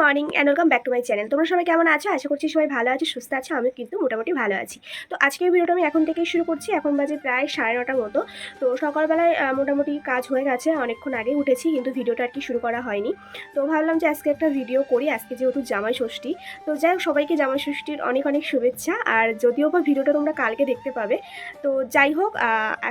Morning and welcome back to my channel তোমরা সবাই কেমন আছো? আশা করছি সবাই ভালো আছো, সুস্থ আছো, আমিও কিন্তু মোটামুটি ভালো আছি। তো আজকের ভিডিওটা আমি এখন থেকেই শুরু করছি। এখন বাজে প্রায় সাড়ে নটার মতো। তো সকালবেলায় মোটামুটি কাজ হয়ে গেছে, অনেকক্ষণ আগে উঠেছি, কিন্তু ভিডিওটা আর কি শুরু করা হয়নি। তো ভাবলাম যে আজকে একটা ভিডিও করি, আজকে যেহেতু জামাই ষষ্ঠী। তো যাই হোক, সবাইকে জামাই ষষ্ঠীর অনেক অনেক শুভেচ্ছা। আর যদিও বা ভিডিওটা তোমরা কালকে দেখতে পাবে, তো যাই হোক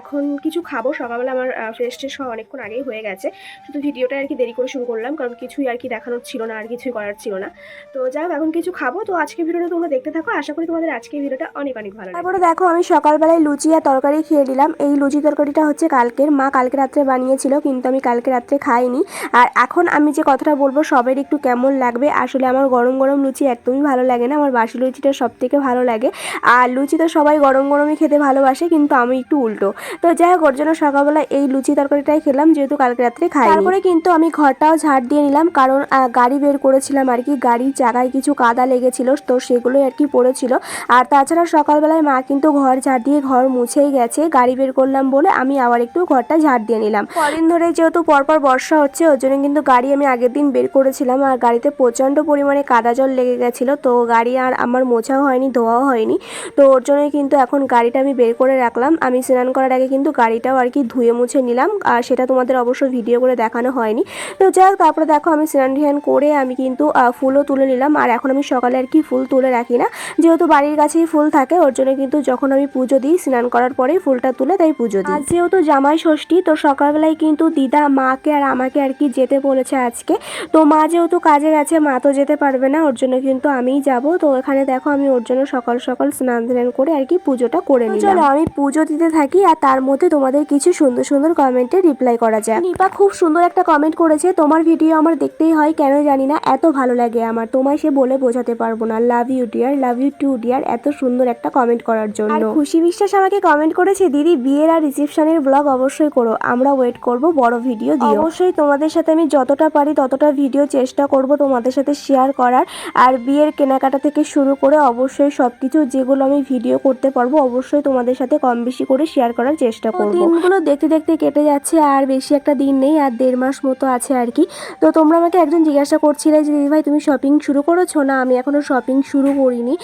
এখন কিছু খাব। সকালবেলা আমার ফ্রেশ ট্রেশ অনেকক্ষণ আগেই হয়ে গেছে। শুধু ভিডিওটা আর কি দেরি করে শুরু করলাম, কারণ কিছুই আর কি দেখানোর ছিল না, আর কিছুই করার ছিল না। তো যাই হোক এখন কিছু খাব। তো আজকে ভিডিওটা তোমরা দেখতে থাকো। আশা করি তোমাদের আজকের ভিডিওটা অনেক অনেক ভালো তারপরে দেখো আমি সকালবেলায় লুচি আর তরকারি খেয়ে নিলাম। এই লুচি তরকারিটা হচ্ছে কালকের। মা কালকে রাত্রে বানিয়েছিল কিন্তু আমি কালকে রাত্রে খাইনি। আর এখন আমি যে কথাটা বলব সবের একটু কেমন লাগবে? আসলে আমার গরম গরম লুচি একদমই ভালো লাগে না। আমার বাসি লুচিটা সব থেকে ভালো লাগে। আর লুচি তো সবাই গরম গরমই খেতে ভালোবাসে কিন্তু আমি একটু উল্টো। তো যাই হোক ওর জন্য সকালবেলা এই লুচি তরকারিটাই খেলাম যেহেতু কালকে রাত্রে খাই তারপরে কিন্তু আমি ঘরটাও ঝাড় দিয়ে নিলাম কারণ গাড়ি বের করেছিলাম আর কি, গাড়ির চাকায় কিছু কাদা লেগেছিল, তো সেগুলোই আর কি পড়েছিল। আর তাছাড়া সকালবেলায় মা কিন্তু ঘর ঝাড় দিয়ে ঘর মুছেই গেছে, গাড়ি বের করলাম বলে আমি আবার একটু ঘরটা ঝাড় দিয়ে নিলাম। কদিন ধরে যেহেতু পরপর বর্ষা হচ্ছে, ওর জন্য কিন্তু গাড়ি আমি আগের দিন বের করেছিলাম আর গাড়িতে প্রচণ্ড পরিমাণে কাদা জল লেগে গেছিল, তো গাড়ি আর আমার মোছাও হয়নি, ধোয়াও হয়নি, তো ওর জন্যই কিন্তু এখন গাড়িটা আমি বের করে রাখলাম। আমি স্নান করার আগে কিন্তু গাড়িটাও আর কি ধুয়ে মুছে নিলাম, আর সেটা তোমাদের অবশ্য ভিডিও করে দেখানো হয়নি। তো যাই হোক তারপরে দেখো আমি স্নান ধ্যান করে আমি কিন্তু আহ, ফুলও তুলে নিলাম। আর এখন আমি সকালে আর কি ফুল তুলে রাখি না। যেহেতু বাড়ির কাছেই ফুল থাকে ওর জন্য কিন্তু যখন আমি পুজো দিই স্নান করার পরেই ফুলটা তুলে তাই পুজো দিই। আর যেহেতু জামাই ষষ্ঠী তো সকালবেলায় কিন্তু দিদা মাকে আর আমাকে আর কি যেতে বলেছে আজকে। তো মা যেহেতু কাজে গেছে মা তো যেতে পারবে না ওর জন্য কিন্তু আমিই যাব। তো এখানে দেখো আমি ওর জন্য সকাল সকাল স্নান ধ্যান করে আর কি পুজোটা করে নিই চলো আমি পুজো দিতে থাকি আর তার মধ্যে তোমাদের কিছু সুন্দর সুন্দর কমেন্টে রিপ্লাই করা যায় নিপা খুব সুন্দর একটা কমেন্ট করেছে। তোমার ভিডিও আমার দেখতেই হয় কেন জানি না। এত ভালো লাগে আমার। তোমায় সে বলে বোঝাতে পারব না। Love you dear love you too dear এত সুন্দর একটা কমেন্ট করার জন্য। খুশি বিশ্বাস আমাকে কমেন্ট করেছে দিদি। বিয়ের আর রিসেপশনের ব্লগ অবশ্যই করো। আমরা ওয়েট করব বড় ভিডিও দিও। অবশ্যই তোমাদের সাথে আমি যতটা পারি ততটা ভিডিও চেষ্টা করব তোমাদের সাথে শেয়ার করার। আর বিয়ের কেনাকাটা থেকে শুরু করে অবশ্যই সবকিছু যেগুলো আমি ভিডিও করতে পারব অবশ্যই তোমাদের সাথে কম বেশি করে শেয়ার করার চেষ্টা করব। দিনগুলো দেখতে দেখতে কেটে যাচ্ছে আর বেশি একটা দিন নেই আর দেড় মাস মতো আছে আর কি। তো তোমরা আমাকে একজন জিজ্ঞাসা করছিলে যে ভাই, তুমি শপিং শুরু করেছ না? আমি এখনও শপিং শুরু করিনি।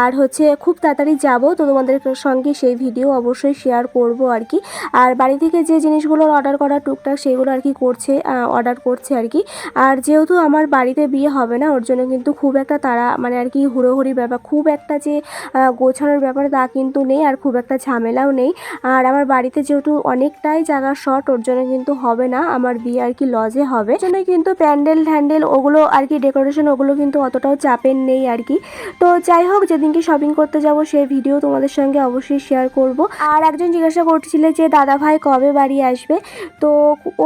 আর হচ্ছে, খুব তাড়াতাড়ি যাব, তো তোমাদের সঙ্গে সেই ভিডিও অবশ্যই শেয়ার করব আর কি। আর বাড়ি থেকে যে জিনিসগুলো অর্ডার করা টুকটাক, সেগুলো আর কি করছে অর্ডার করছে আর কি। আর যেহেতু আমার বাড়িতে বিয়ে হবে না, ওর জন্য কিন্তু খুব একটা তারা মানে আর কি হুড়োহুড়ি ব্যাপার, খুব একটা যে গোছানোর ব্যাপার তা কিন্তু নেই, আর খুব একটা ঝামেলাও নেই। আর আমার বাড়িতে যেহেতু অনেকটাই জায়গা শর্ট ওর জন্য কিন্তু হবে না, আমার বিয়ে আর কি লজে হবে। জন্য কিন্তু প্যান্ডেল ট্যান্ডেল ওগুলো আর কি ডেকোরেশন ওগুলো কিন্তু অতটাও চাপের নেই আর কি। তো যাই হোক, যেদিনকে শপিং করতে যাব সেই ভিডিও তোমাদের সঙ্গে অবশ্যই শেয়ার করব। আর একজন জিজ্ঞাসা করছিলে যে দাদা ভাই কবে বাড়ি আসবে? তো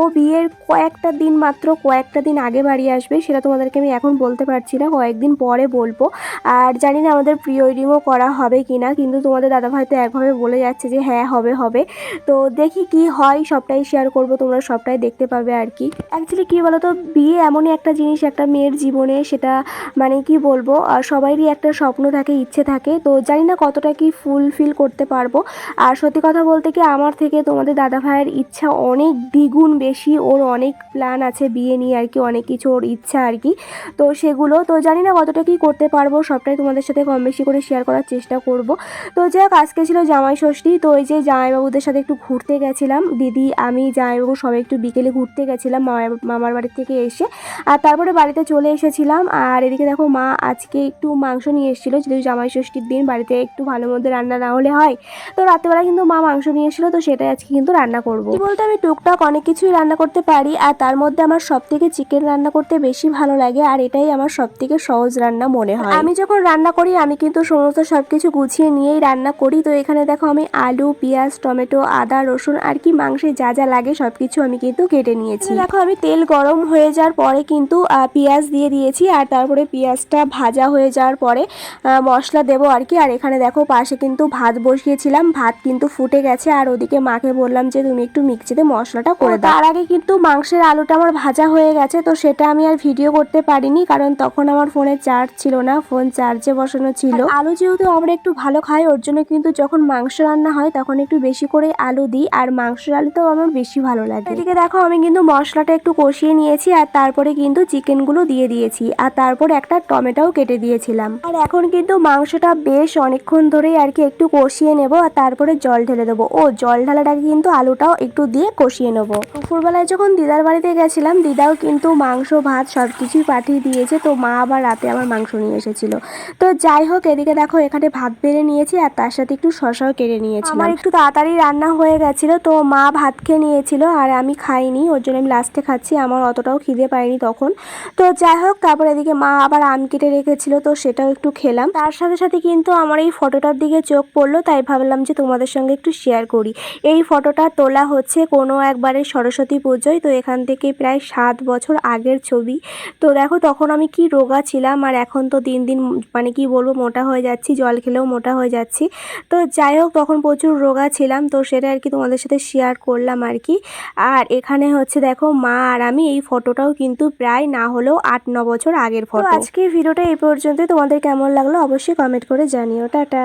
ও বিয়ের কয়েকটা দিন মাত্র, কয়েকটা দিন আগে বাড়ি আসবে, সেটা তোমাদেরকে আমি এখন বলতে পারছি না, কয়েকদিন পরে বলব। আর জানি না আমাদের প্রি ওয়েডিংও করা হবে কি না কিন্তু তোমাদের দাদা ভাই তো একভাবে বলে যাচ্ছে যে হ্যাঁ হবে হবে। তো দেখি কি হয়, সবটাই শেয়ার করব, তোমরা সবটাই দেখতে পাবে আর কি। অ্যাকচুয়ালি কী বলো তো বিয়ে এমনই একটা জিনিস, একটা মেয়ের জীবনে সেটা মানে কি বলব সবারই একটা স্বপ্ন থাকে, ইচ্ছে থাকে। তো জানি না কতটা কি ফুলফিল করতে পারব। আর সত্যি কথা বলতে কি আমার থেকে তোমাদের দাদা ভাইয়ের ইচ্ছা অনেক দ্বিগুণ বেশি। ওর অনেক প্ল্যান আছে বিয়ে নিয়ে আর কি, অনেক কিছু ওর ইচ্ছা আর কি। তো সেগুলো, তো জানি না কতটা কি করতে পারব, সবটাই তোমাদের সাথে কম বেশি করে শেয়ার করার চেষ্টা করব। তো যাই হোক, আজকে ছিল জামাই ষষ্ঠী। তো ওই যে জামাইবাবুদের সাথে একটু ঘুরতে গেছিলাম। দিদি, আমি, জামাইবাবু সবাই একটু বিকেলে ঘুরতে গেছিলাম মামার বাড়ি থেকে এসে। আর তারপরে বাড়িতে চলে এসেছিলাম। আর এদিকে দেখো মা আজকে একটু মাংস নিয়ে এসেছিল। যেহেতু জামাই ষষ্ঠীর দিন, বাড়িতে একটু ভালো মধ্যে রান্না না হলে হয়। তো রাত্রেবেলা কিন্তু মা মাংস নিয়ে এসেছিল, তো সেটাই আজকে কিন্তু রান্না করব। বলতে, আমি টুকটাক অনেক কিছুই রান্না করতে পারি, আর তার মধ্যে আমার সব থেকে চিকেন রান্না করতে বেশি ভালো লাগে, আর এটাই আমার সব থেকে সহজ রান্না মনে হয়। আমি যখন রান্না করি, আমি কিন্তু সমস্ত সব কিছু গুছিয়ে নিয়েই রান্না করি। তো এখানে দেখো আমি আলু, পেঁয়াজ, টমেটো, আদা, রসুন, আর কি মাংসে যা যা লাগে সব কিছু আমি কিন্তু কেটে নিয়েছি। দেখো আমি তেল গরম হয়ে যাওয়ার পরে কিন্তু পেঁয়াজ দিয়ে দিয়েছি আর তারপরে পেঁয়াজটা ভাজা হয়ে যাওয়ার পরে মশলা দেবো আর কি। আর এখানে দেখো পাশে কিন্তু ভাত বসিয়েছিলাম ভাত কিন্তু ফুটে গেছে। আর ওদিকে মাকে বললাম যে তুমি একটু মিক্সিতে মশলাটা করে দাও। তার আগে কিন্তু মাংসের আলুটা আমার ভাজা হয়ে গেছে তো সেটা আমি আর ভিডিও করতে পারিনি কারণ তখন আমার ফোনে চার্জ ছিল না ফোন চার্জে বসানো ছিল। আলু যেহেতু আমরা একটু ভালো খাই ওর জন্য কিন্তু যখন মাংস রান্না হয় তখন একটু বেশি করে আলু দিই। আর মাংসের আলুটাও আমার বেশি ভালো লাগে। এদিকে দেখো আমি কিন্তু মশলাটা একটু কষিয়ে নিয়েছি আর তারপরে কিন্তু চিকেনগুলো দিয়ে দিয়েছি আর তারপর একটা টমেটোও কেটে দিয়েছিলাম। আর এখন কিন্তু মাংসটা বেশ অনেকক্ষণ ধরেই আর কি একটু কষিয়ে নেব আর তারপরে জল ঢেলে দেবো। ও, জল আগে কিন্তু আলুটাও একটু দিয়ে কষিয়ে নেব। দুপুরবেলায় যখন দিদার বাড়িতে গেছিলাম, দিদাও কিন্তু মাংস, ভাত সব কিছুই পাঠিয়ে দিয়েছে। তো মা আবার রাতে আমার মাংস নিয়ে এসেছিল। তো যাই হোক, এদিকে দেখো এখানে ভাত বেড়ে নিয়েছি আর তার সাথে একটু শশাও কেটে নিয়েছি আমার একটু তাড়াতাড়ি রান্না হয়ে গেছিল, তো মা ভাত খেয়ে নিয়েছিল আর আমি খাইনি। ওর জন্য আমি লাস্টে খাচ্ছি, আমার অতটাও খিদে পাইনি তখন। তো যাই হোক, তারপর এদিকে মা আবার আম কেটে রেখেছিল, তো সেটাও একটু খেলাম। তার সাথে সাথে কিন্তু আমার এই ফটোটার দিকে চোখ পড়ল, তাই ভাবলাম যে তোমাদের সঙ্গে একটু শেয়ার করি। এই ফটোটা তোলা হচ্ছে কোনো একবারে সরস্বতী পুজোয়, তো এখান থেকে প্রায় সাত বছর আগের ছবি। তো দেখো, তখন আমি কি রোগা ছিলাম, আর এখন তো দিন দিন মানে কি বলব, মোটা হয়ে যাচ্ছি, জল খেলেও মোটা হয়ে যাচ্ছি। তো যাই হোক, তখন প্রচুর রোগা ছিলাম, তো সেটা আর কি তোমাদের সাথে শেয়ার করলাম আর কি। আর এখানে হচ্ছে দেখো মা আর আমি এই ফটোটাও কিন্তু প্রায় না হলেও আট ন বছর আগের ফটো আজকে ভিডিওটা এই পর্যন্ত তোমাদের কেমন লাগল অবশ্যই কমেন্ট করে জানিও। টাটা।